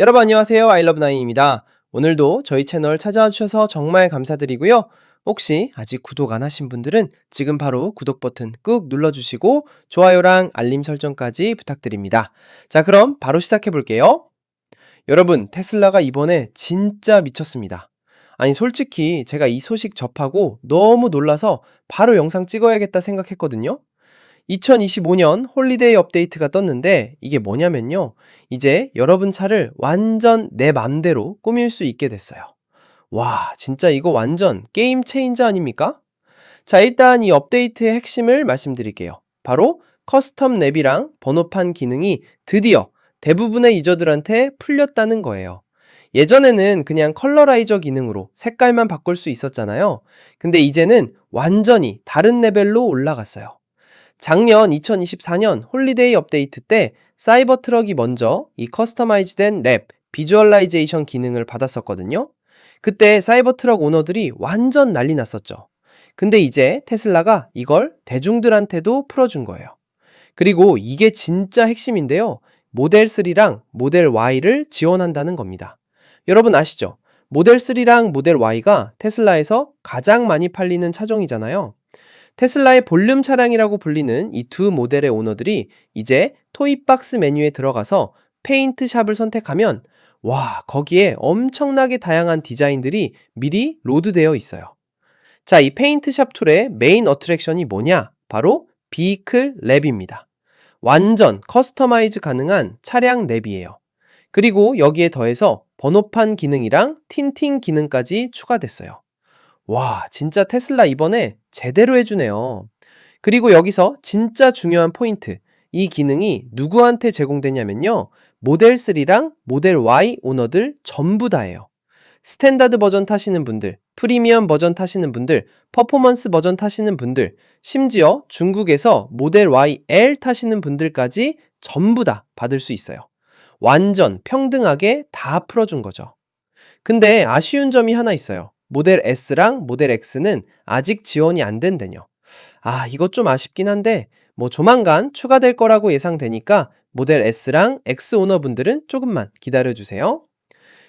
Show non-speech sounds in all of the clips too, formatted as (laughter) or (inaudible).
여러분 안녕하세요. 아이러브나인입니다. 오늘도 저희 채널 찾아와 주셔서 정말 감사드리고요. 혹시 아직 구독 안 하신 분들은 지금 바로 구독 버튼 꾹 눌러주시고 좋아요랑 알림 설정까지 부탁드립니다. 자, 그럼 바로 시작해 볼게요. 여러분, 테슬라가 이번에 진짜 미쳤습니다. 아니, 솔직히 제가 이 소식 접하고 너무 놀라서 바로 영상 찍어야겠다 생각했거든요. 2025년 홀리데이 업데이트가 떴는데 이게 뭐냐면요. 이제 여러분 차를 완전 내 맘대로 꾸밀 수 있게 됐어요. 와, 진짜 이거 완전 게임 체인저 아닙니까? 자, 일단 이 업데이트의 핵심을 말씀드릴게요. 바로 커스텀 랩이랑 번호판 기능이 드디어 대부분의 유저들한테 풀렸다는 거예요. 예전에는 그냥 컬러라이저 기능으로 색깔만 바꿀 수 있었잖아요. 근데 이제는 완전히 다른 레벨로 올라갔어요. 작년 2024년 홀리데이 업데이트 때 사이버 트럭이 먼저 이 커스터마이즈된 랩, 비주얼라이제이션 기능을 받았었거든요. 그때 사이버 트럭 오너들이 완전 난리 났었죠. 근데 이제 테슬라가 이걸 대중들한테도 풀어준 거예요. 그리고 이게 진짜 핵심인데요. 모델 3랑 모델 Y를 지원한다는 겁니다. 여러분 아시죠? 모델 3랑 모델 Y가 테슬라에서 가장 많이 팔리는 차종이잖아요. 테슬라의 볼륨 차량이라고 불리는 이 두 모델의 오너들이 이제 토이박스 메뉴에 들어가서 페인트 샵을 선택하면 와, 거기에 엄청나게 다양한 디자인들이 미리 로드되어 있어요. 자, 이 페인트 샵 툴의 메인 어트랙션이 뭐냐? 바로 비클 랩입니다. 완전 커스터마이즈 가능한 차량 랩이에요. 그리고 여기에 더해서 번호판 기능이랑 틴팅 기능까지 추가됐어요. 와, 진짜 테슬라 이번에 제대로 해주네요. 그리고 여기서 진짜 중요한 포인트. 이 기능이 누구한테 제공되냐면요. 모델 3랑 모델 Y 오너들 전부 다예요. 스탠다드 버전 타시는 분들, 프리미엄 버전 타시는 분들, 퍼포먼스 버전 타시는 분들, 심지어 중국에서 모델 YL 타시는 분들까지 전부 다 받을 수 있어요. 완전 평등하게 다 풀어준 거죠. 근데 아쉬운 점이 하나 있어요. 모델 S랑 모델 X는 아직 지원이 안 된대요. 아, 이것 좀 아쉽긴 한데, 뭐 조만간 추가될 거라고 예상되니까 모델 S랑 X 오너분들은 조금만 기다려 주세요.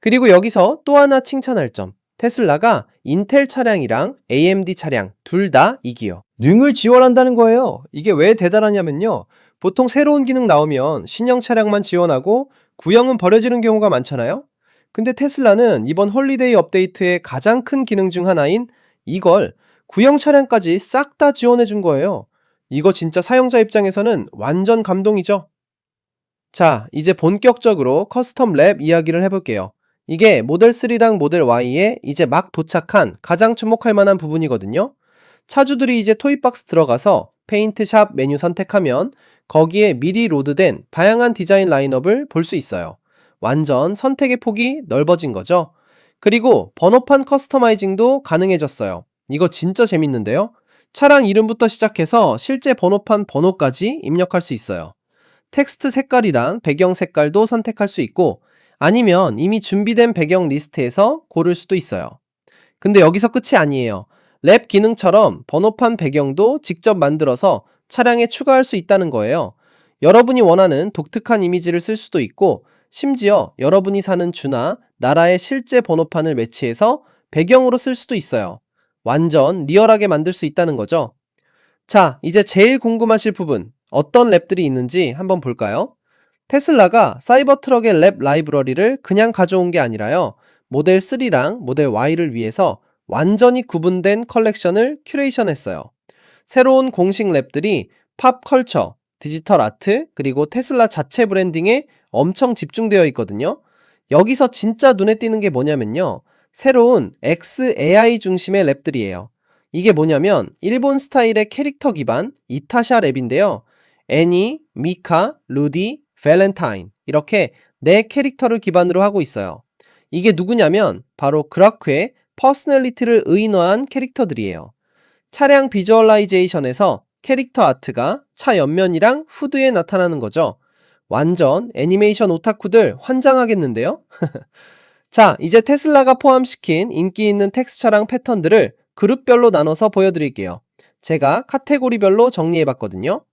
그리고 여기서 또 하나 칭찬할 점. 테슬라가 인텔 차량이랑 AMD 차량 둘 다 이기요. 능을 지원한다는 거예요. 이게 왜 대단하냐면요. 보통 새로운 기능 나오면 신형 차량만 지원하고 구형은 버려지는 경우가 많잖아요. 근데 테슬라는 이번 홀리데이 업데이트의 가장 큰 기능 중 하나인 이걸 구형 차량까지 싹 다 지원해 준 거예요. 이거 진짜 사용자 입장에서는 완전 감동이죠. 자, 이제 본격적으로 커스텀 랩 이야기를 해볼게요. 이게 모델 3랑 모델 Y에 이제 막 도착한 가장 주목할 만한 부분이거든요. 차주들이 이제 토이박스 들어가서 페인트 샵 메뉴 선택하면 거기에 미리 로드된 다양한 디자인 라인업을 볼 수 있어요. 완전 선택의 폭이 넓어진 거죠. 그리고 번호판 커스터마이징도 가능해졌어요. 이거 진짜 재밌는데요. 차량 이름부터 시작해서 실제 번호판 번호까지 입력할 수 있어요. 텍스트 색깔이랑 배경 색깔도 선택할 수 있고 아니면 이미 준비된 배경 리스트에서 고를 수도 있어요. 근데 여기서 끝이 아니에요. 랩 기능처럼 번호판 배경도 직접 만들어서 차량에 추가할 수 있다는 거예요. 여러분이 원하는 독특한 이미지를 쓸 수도 있고 심지어 여러분이 사는 주나 나라의 실제 번호판을 매치해서 배경으로 쓸 수도 있어요. 완전 리얼하게 만들 수 있다는 거죠. 자, 이제 제일 궁금하실 부분, 어떤 랩들이 있는지 한번 볼까요? 테슬라가 사이버 트럭의 랩 라이브러리를 그냥 가져온 게 아니라요. 모델 3랑 모델 Y를 위해서 완전히 구분된 컬렉션을 큐레이션 했어요. 새로운 공식 랩들이 팝 컬처, 디지털 아트, 그리고 테슬라 자체 브랜딩에 엄청 집중되어 있거든요. 여기서 진짜 눈에 띄는 게 뭐냐면요. 새로운 XAI 중심의 랩들이에요. 이게 뭐냐면 일본 스타일의 캐릭터 기반 이타샤 랩인데요. 애니, 미카, 루디, 밸런타인 이렇게 네 캐릭터를 기반으로 하고 있어요. 이게 누구냐면 바로 그라크의 퍼스널리티를 의인화한 캐릭터들이에요. 차량 비주얼라이제이션에서 캐릭터 아트가 차 옆면이랑 후드에 나타나는 거죠. 완전 애니메이션 오타쿠들 환장하겠는데요? (laughs) 자, 이제 테슬라가 포함시킨 인기 있는 텍스처랑 패턴들을 그룹별로 나눠서 보여드릴게요. 제가 카테고리별로 정리해봤거든요.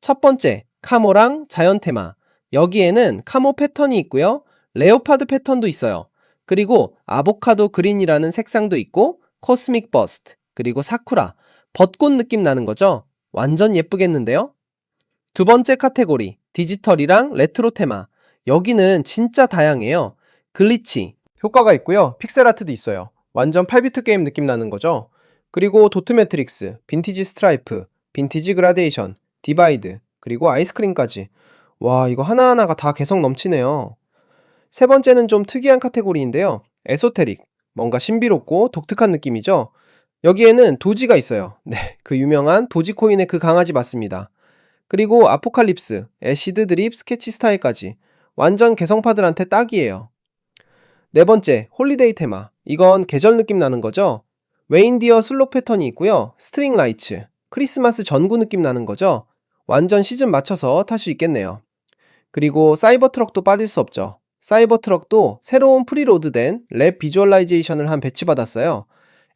첫 번째, 카모랑 자연 테마. 여기에는 카모 패턴이 있고요. 레오파드 패턴도 있어요. 그리고 아보카도 그린이라는 색상도 있고 코스믹 버스트, 그리고 사쿠라, 벚꽃 느낌 나는 거죠? 완전 예쁘겠는데요? 두 번째 카테고리, 디지털이랑 레트로 테마. 여기는 진짜 다양해요. 글리치, 효과가 있고요. 픽셀 아트도 있어요. 완전 8비트 게임 느낌 나는 거죠. 그리고 도트 매트릭스, 빈티지 스트라이프, 빈티지 그라데이션, 디바이드, 그리고 아이스크림까지. 와, 이거 하나하나가 다 개성 넘치네요. 세 번째는 좀 특이한 카테고리인데요. 에소테릭. 뭔가 신비롭고 독특한 느낌이죠. 여기에는 도지가 있어요. 네, 그 유명한 도지코인의 그 강아지 맞습니다. 그리고 아포칼립스, 애시드 드립 스케치 스타일까지. 완전 개성파들한테 딱이에요. 네 번째, 홀리데이 테마. 이건 계절 느낌 나는 거죠? 웨인디어 슬록 패턴이 있고요. 스트링 라이츠, 크리스마스 전구 느낌 나는 거죠? 완전 시즌 맞춰서 탈 수 있겠네요. 그리고 사이버 트럭도 빠질 수 없죠. 사이버 트럭도 새로운 프리로드된 랩 비주얼라이제이션을 한 배치 받았어요.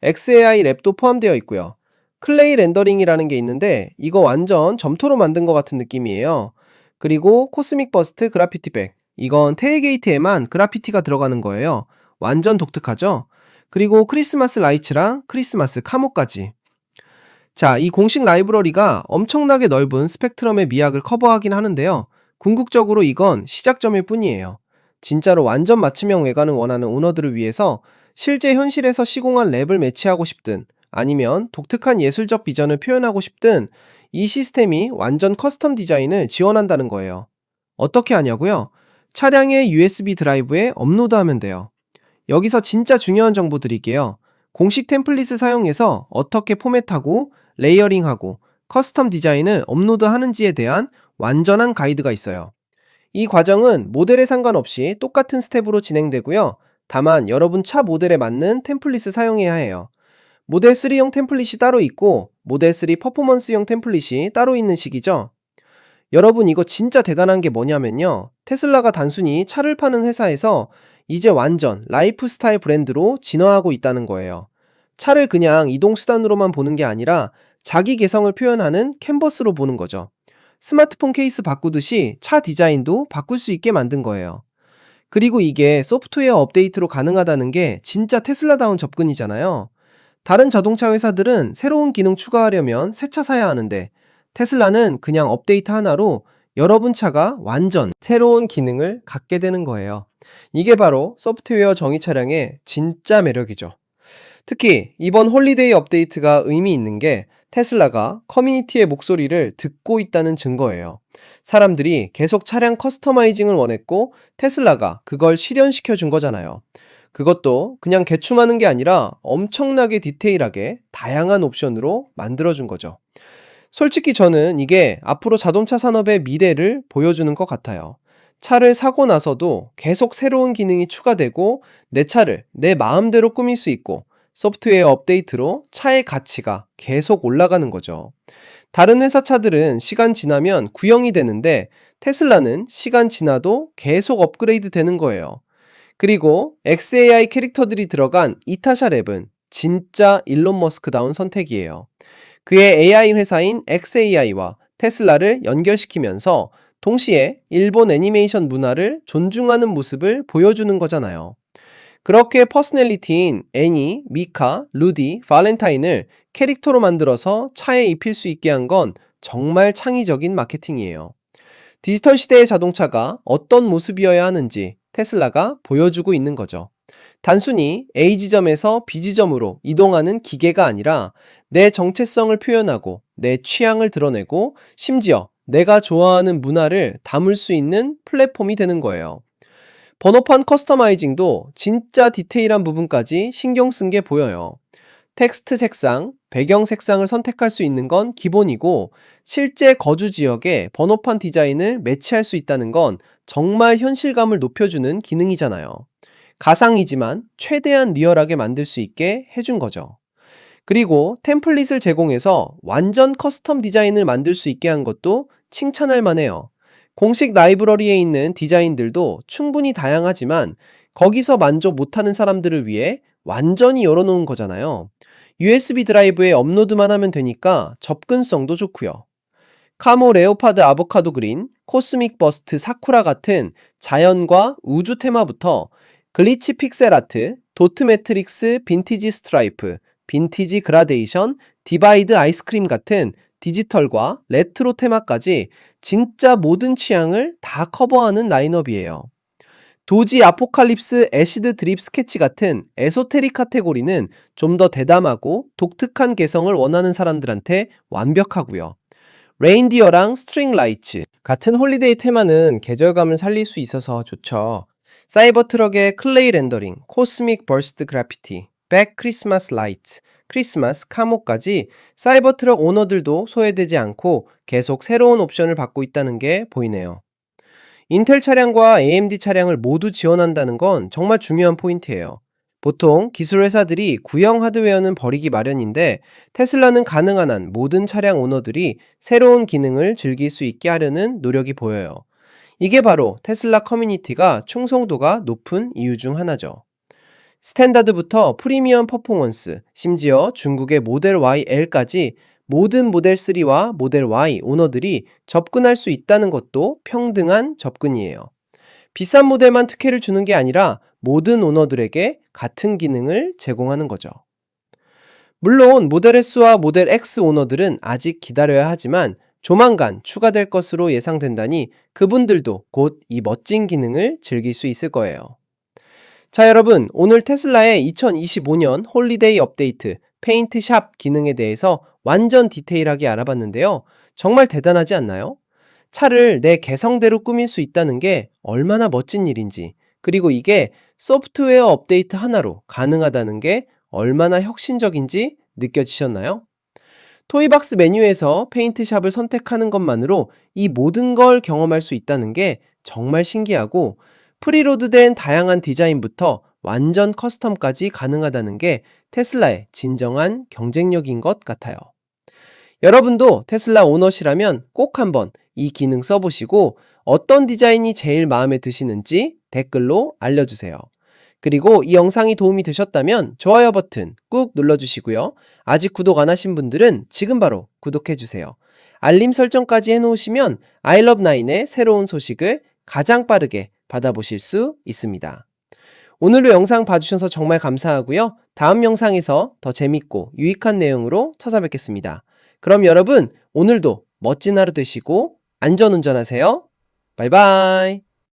XAI 랩도 포함되어 있고요. 클레이 렌더링이라는 게 있는데 이거 완전 점토로 만든 것 같은 느낌이에요. 그리고 코스믹 버스트 그라피티 백. 이건 테일게이트에만 그라피티가 들어가는 거예요. 완전 독특하죠? 그리고 크리스마스 라이츠랑 크리스마스 카모까지. 자, 이 공식 라이브러리가 엄청나게 넓은 스펙트럼의 미학을 커버하긴 하는데요. 궁극적으로 이건 시작점일 뿐이에요. 진짜로 완전 맞춤형 외관을 원하는 오너들을 위해서 실제 현실에서 시공한 랩을 매치하고 싶든 아니면 독특한 예술적 비전을 표현하고 싶든 이 시스템이 완전 커스텀 디자인을 지원한다는 거예요. 어떻게 하냐고요? 차량의 USB 드라이브에 업로드하면 돼요. 여기서 진짜 중요한 정보 드릴게요. 공식 템플릿을 사용해서 어떻게 포맷하고 레이어링하고 커스텀 디자인을 업로드하는지에 대한 완전한 가이드가 있어요. 이 과정은 모델에 상관없이 똑같은 스텝으로 진행되고요. 다만 여러분 차 모델에 맞는 템플릿을 사용해야 해요. 모델 3용 템플릿이 따로 있고 모델 3 퍼포먼스용 템플릿이 따로 있는 식이죠. 여러분 이거 진짜 대단한 게 뭐냐면요. 테슬라가 단순히 차를 파는 회사에서 이제 완전 라이프 스타일 브랜드로 진화하고 있다는 거예요. 차를 그냥 이동수단으로만 보는 게 아니라 자기 개성을 표현하는 캔버스로 보는 거죠. 스마트폰 케이스 바꾸듯이 차 디자인도 바꿀 수 있게 만든 거예요. 그리고 이게 소프트웨어 업데이트로 가능하다는 게 진짜 테슬라다운 접근이잖아요. 다른 자동차 회사들은 새로운 기능 추가하려면 새 차 사야 하는데 테슬라는 그냥 업데이트 하나로 여러분 차가 완전 새로운 기능을 갖게 되는 거예요. 이게 바로 소프트웨어 정의 차량의 진짜 매력이죠. 특히 이번 홀리데이 업데이트가 의미 있는 게 테슬라가 커뮤니티의 목소리를 듣고 있다는 증거예요. 사람들이 계속 차량 커스터마이징을 원했고 테슬라가 그걸 실현시켜 준 거잖아요. 그것도 그냥 개춤하는 게 아니라 엄청나게 디테일하게 다양한 옵션으로 만들어 준 거죠. 솔직히 저는 이게 앞으로 자동차 산업의 미래를 보여주는 것 같아요. 차를 사고 나서도 계속 새로운 기능이 추가되고 내 차를 내 마음대로 꾸밀 수 있고 소프트웨어 업데이트로 차의 가치가 계속 올라가는 거죠. 다른 회사 차들은 시간 지나면 구형이 되는데 테슬라는 시간 지나도 계속 업그레이드 되는 거예요. 그리고 XAI 캐릭터들이 들어간 이타샤 랩은 진짜 일론 머스크다운 선택이에요. 그의 AI 회사인 XAI와 테슬라를 연결시키면서 동시에 일본 애니메이션 문화를 존중하는 모습을 보여주는 거잖아요. 그렇게 퍼스널리티인 애니, 미카, 루디, 발렌타인을 캐릭터로 만들어서 차에 입힐 수 있게 한 건 정말 창의적인 마케팅이에요. 디지털 시대의 자동차가 어떤 모습이어야 하는지 테슬라가 보여주고 있는 거죠. 단순히 A 지점에서 B 지점으로 이동하는 기계가 아니라 내 정체성을 표현하고 내 취향을 드러내고 심지어 내가 좋아하는 문화를 담을 수 있는 플랫폼이 되는 거예요. 번호판 커스터마이징도 진짜 디테일한 부분까지 신경 쓴 게 보여요. 텍스트 색상, 배경 색상을 선택할 수 있는 건 기본이고 실제 거주 지역에 번호판 디자인을 매치할 수 있다는 건 정말 현실감을 높여주는 기능이잖아요. 가상이지만 최대한 리얼하게 만들 수 있게 해준 거죠. 그리고 템플릿을 제공해서 완전 커스텀 디자인을 만들 수 있게 한 것도 칭찬할 만해요. 공식 라이브러리에 있는 디자인들도 충분히 다양하지만 거기서 만족 못하는 사람들을 위해 완전히 열어놓은 거잖아요. USB 드라이브에 업로드만 하면 되니까 접근성도 좋고요. 카모 레오파드 아보카도 그린, 코스믹 버스트 사쿠라 같은 자연과 우주 테마부터 글리치 픽셀 아트, 도트 매트릭스 빈티지 스트라이프, 빈티지 그라데이션, 디바이드 아이스크림 같은 디지털과 레트로 테마까지 진짜 모든 취향을 다 커버하는 라인업이에요. 도지 아포칼립스 애시드 드립 스케치 같은 에소테릭 카테고리는 좀 더 대담하고 독특한 개성을 원하는 사람들한테 완벽하고요. 레인디어랑 스트링 라이츠 같은 홀리데이 테마는 계절감을 살릴 수 있어서 좋죠. 사이버 트럭의 클레이 렌더링, 코스믹 버스트 그래피티, 백 크리스마스 라이트, 크리스마스 카모까지 사이버 트럭 오너들도 소외되지 않고 계속 새로운 옵션을 받고 있다는 게 보이네요. 인텔 차량과 AMD 차량을 모두 지원한다는 건 정말 중요한 포인트예요. 보통 기술 회사들이 구형 하드웨어는 버리기 마련인데 테슬라는 가능한 한 모든 차량 오너들이 새로운 기능을 즐길 수 있게 하려는 노력이 보여요. 이게 바로 테슬라 커뮤니티가 충성도가 높은 이유 중 하나죠. 스탠다드부터 프리미엄 퍼포먼스, 심지어 중국의 모델 YL까지 모든 모델 3와 모델 Y 오너들이 접근할 수 있다는 것도 평등한 접근이에요. 비싼 모델만 특혜를 주는 게 아니라 모든 오너들에게 같은 기능을 제공하는 거죠. 물론 모델 S와 모델 X 오너들은 아직 기다려야 하지만 조만간 추가될 것으로 예상된다니 그분들도 곧 이 멋진 기능을 즐길 수 있을 거예요. 자, 여러분, 오늘 테슬라의 2025년 홀리데이 업데이트 페인트 샵 기능에 대해서 완전 디테일하게 알아봤는데요. 정말 대단하지 않나요? 차를 내 개성대로 꾸밀 수 있다는 게 얼마나 멋진 일인지, 그리고 이게 소프트웨어 업데이트 하나로 가능하다는 게 얼마나 혁신적인지 느껴지셨나요? 토이박스 메뉴에서 페인트샵을 선택하는 것만으로 이 모든 걸 경험할 수 있다는 게 정말 신기하고 프리로드된 다양한 디자인부터 완전 커스텀까지 가능하다는 게 테슬라의 진정한 경쟁력인 것 같아요. 여러분도 테슬라 오너시라면 꼭 한번 이 기능 써보시고 어떤 디자인이 제일 마음에 드시는지 댓글로 알려주세요. 그리고 이 영상이 도움이 되셨다면 좋아요 버튼 꾹 눌러주시고요. 아직 구독 안 하신 분들은 지금 바로 구독해주세요. 알림 설정까지 해놓으시면 아이러브9의 새로운 소식을 가장 빠르게 받아보실 수 있습니다. 오늘도 영상 봐주셔서 정말 감사하고요. 다음 영상에서 더 재밌고 유익한 내용으로 찾아뵙겠습니다. 그럼 여러분, 오늘도 멋진 하루 되시고 안전 운전하세요. 바이바이.